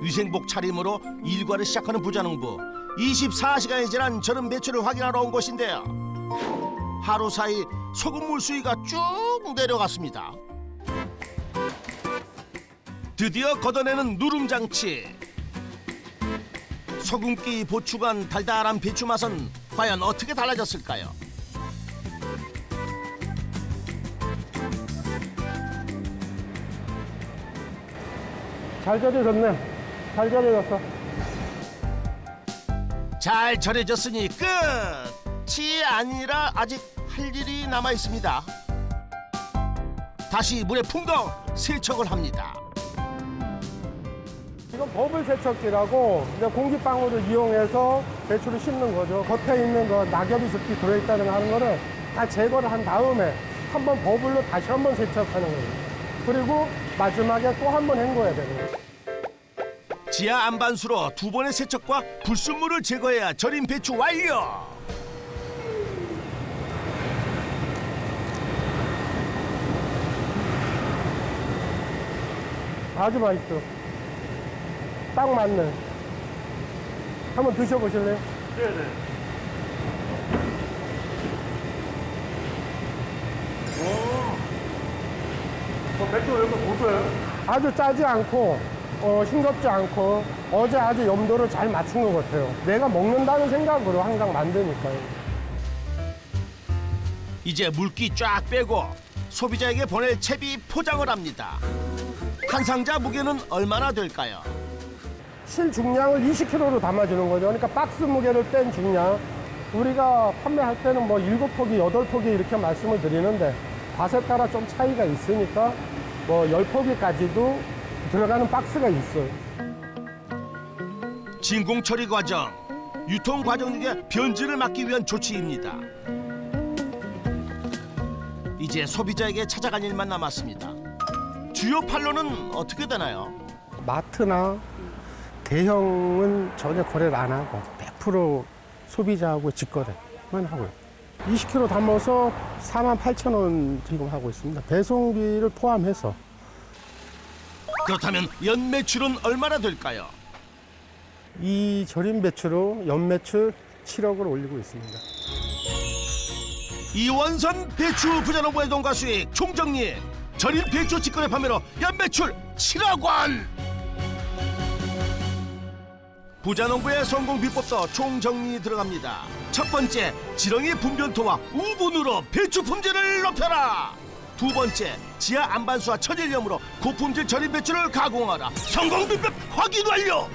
위생복 차림으로 일과를 시작하는 부자농부 24시간이 지난 절은 배추를 확인하러 온 곳인데요 하루 사이 소금물 수위가 쭉 내려갔습니다 드디어 걷어내는 누름장치 소금기 보충한 달달한 배추 맛은 과연 어떻게 달라졌을까요? 잘 절여졌네. 잘 절여졌어. 잘 절여졌으니 끝이 아니라 아직 할 일이 남아 있습니다. 다시 물에 풍덩 세척을 합니다. 이건 버블 세척기라고 공기방울을 이용해서 배추를 씹는 거죠. 겉에 있는 거 낙엽이 습기 들어있다는 거 하는 거를 다 제거를 한 다음에 한 번 버블로 다시 한 번 세척하는 거예요. 그리고 마지막에 또 한 번 헹궈야 되는 거예요. 지하 안반수로 두 번의 세척과 불순물을 제거해야 절인 배추 완료. 아주 맛있어. 딱 맞네. 한번 드셔보실래요? 네네. 오. 어, 배추가 이렇게 고소해요? 아주 짜지 않고 어, 싱겁지 않고 어제 아주 염도를 잘 맞춘 것 같아요. 내가 먹는다는 생각으로 항상 만드니까요. 이제 물기 쫙 빼고 소비자에게 보낼 채비 포장을 합니다. 한 상자 무게는 얼마나 될까요? 실 중량을 20kg로 담아주는 거죠. 그러니까 박스 무게를 뺀 중량. 우리가 판매할 때는 뭐 7포기, 8포기 이렇게 말씀을 드리는데 밭에 따라 좀 차이가 있으니까 뭐 10포기까지도 들어가는 박스가 있어요. 진공 처리 과정, 유통 과정 중에 변질을 막기 위한 조치입니다. 이제 소비자에게 찾아갈 일만 남았습니다. 주요 판로는 어떻게 되나요? 마트나 대형은 전혀 거래를 안 하고 100% 소비자하고 직거래만 하고요. 20kg 담아서 4만 8천 원 지금 하고 있습니다. 배송비를 포함해서 그렇다면 연 매출은 얼마나 될까요? 이 절임 배추로 연매출 7억을 올리고 있습니다. 이원선 배추 부자농부의 농가 수익 총정리 절인 배추 직거래 판매로 연 매출 7억 원 부자농부의 성공 비법도 총정리 들어갑니다 첫 번째 지렁이 분변토와 우분으로 배추 품질을 높여라 두 번째 지하 안반수와 천일염으로 고품질 절임 배추를 가공하라. 성공 비법 확인 완료